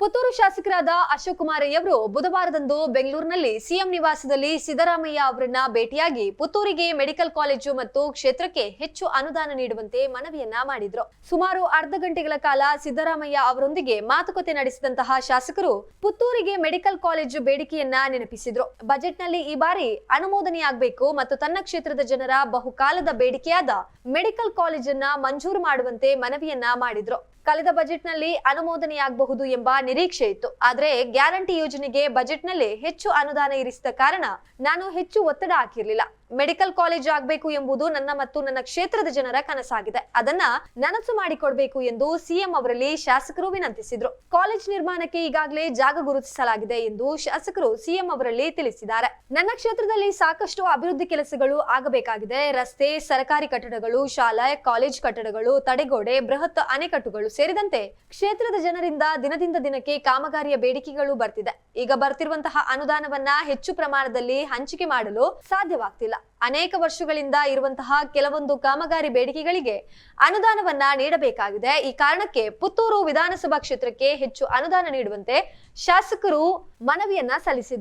ಪುತ್ತೂರು ಶಾಸಕರಾದ ಅಶೋಕ್ ಕುಮಾರಯ್ಯವರು ಬುಧವಾರದಂದು ಬೆಂಗಳೂರಿನಲ್ಲಿ ಸಿಎಂ ನಿವಾಸದಲ್ಲಿ ಸಿದ್ದರಾಮಯ್ಯ ಅವರನ್ನ ಭೇಟಿಯಾಗಿ ಪುತ್ತೂರಿಗೆ ಮೆಡಿಕಲ್ ಕಾಲೇಜು ಮತ್ತು ಕ್ಷೇತ್ರಕ್ಕೆ ಹೆಚ್ಚು ಅನುದಾನ ನೀಡುವಂತೆ ಮನವಿಯನ್ನ ಮಾಡಿದ್ರು. ಸುಮಾರು ಅರ್ಧ ಗಂಟೆಗಳ ಕಾಲ ಸಿದ್ದರಾಮಯ್ಯ ಅವರೊಂದಿಗೆ ಮಾತುಕತೆ ನಡೆಸಿದಂತಹ ಶಾಸಕರು ಪುತ್ತೂರಿಗೆ ಮೆಡಿಕಲ್ ಕಾಲೇಜು ಬೇಡಿಕೆಯನ್ನ ನೆನಪಿಸಿದ್ರು. ಬಜೆಟ್ನಲ್ಲಿ ಈ ಬಾರಿ ಅನುಮೋದನೆಯಾಗಬೇಕು ಮತ್ತು ತನ್ನ ಕ್ಷೇತ್ರದ ಜನರ ಬಹುಕಾಲದ ಬೇಡಿಕೆಯಾದ ಮೆಡಿಕಲ್ ಕಾಲೇಜನ್ನ ಮಂಜೂರು ಮಾಡುವಂತೆ ಮನವಿಯನ್ನ ಮಾಡಿದ್ರು. ಕಳೆದ ಬಜೆಟ್ನಲ್ಲಿ ಅನುಮೋದನೆಯಾಗಬಹುದು ಎಂಬ ನಿರೀಕ್ಷೆ ಇತ್ತು. ಆದರೆ ಗ್ಯಾರಂಟಿ ಯೋಜನೆಗೆ ಬಜೆಟ್ನಲ್ಲಿ ಹೆಚ್ಚು ಅನುದಾನ ಇರಿಸಿದ ಕಾರಣ ನಾನು ಹೆಚ್ಚು ಒತ್ತಡ ಹಾಕಿರ್ಲಿಲ್ಲ. ಮೆಡಿಕಲ್ ಕಾಲೇಜ್ ಆಗಬೇಕು ಎಂಬುದು ನನ್ನ ಮತ್ತು ನನ್ನ ಕ್ಷೇತ್ರದ ಜನರ ಕನಸಾಗಿದೆ. ಅದನ್ನ ನನಸು ಮಾಡಿಕೊಡ್ಬೇಕು ಎಂದು ಸಿಎಂ ಅವರಲ್ಲಿ ಶಾಸಕರು ವಿನಂತಿಸಿದ್ರು. ಕಾಲೇಜ್ ನಿರ್ಮಾಣಕ್ಕೆ ಈಗಾಗಲೇ ಜಾಗ ಗುರುತಿಸಲಾಗಿದೆ ಎಂದು ಶಾಸಕರು ಸಿಎಂ ಅವರಲ್ಲಿ ತಿಳಿಸಿದ್ದಾರೆ. ನನ್ನ ಕ್ಷೇತ್ರದಲ್ಲಿ ಸಾಕಷ್ಟು ಅಭಿವೃದ್ಧಿ ಕೆಲಸಗಳು ಆಗಬೇಕಾಗಿದೆ. ರಸ್ತೆ, ಸರ್ಕಾರಿ ಕಟ್ಟಡಗಳು, ಶಾಲೆ, ಕಾಲೇಜ್ ಕಟ್ಟಡಗಳು, ತಡೆಗೋಡೆ, ಬೃಹತ್ ಅಣೆಕಟ್ಟುಗಳು ಸೇರಿದಂತೆ ಕ್ಷೇತ್ರದ ಜನರಿಂದ ದಿನದಿಂದ ದಿನಕ್ಕೆ ಕಾಮಗಾರಿಯ ಬೇಡಿಕೆಗಳು ಬರ್ತಿದೆ. ಈಗ ಬರ್ತಿರುವಂತಹ ಅನುದಾನವನ್ನ ಹೆಚ್ಚು ಪ್ರಮಾಣದಲ್ಲಿ ಹಂಚಿಕೆ ಮಾಡಲು ಸಾಧ್ಯವಾಗ್ತಿಲ್ಲ. ಅನೇಕ ವರ್ಷಗಳಿಂದ ಇರುವಂತಹ ಕೆಲವೊಂದು ಕಾಮಗಾರಿ ಬೇಡಿಕೆಗಳಿಗೆ ಅನುದಾನವನ್ನ ನೀಡಬೇಕಾಗಿದೆ. ಈ ಕಾರಣಕ್ಕೆ ಪುತ್ತೂರು ವಿಧಾನಸಭಾ ಕ್ಷೇತ್ರಕ್ಕೆ ಹೆಚ್ಚು ಅನುದಾನ ನೀಡುವಂತೆ ಶಾಸಕರು ಮನವಿಯನ್ನ ಸಲ್ಲಿಸಿದ್ರು.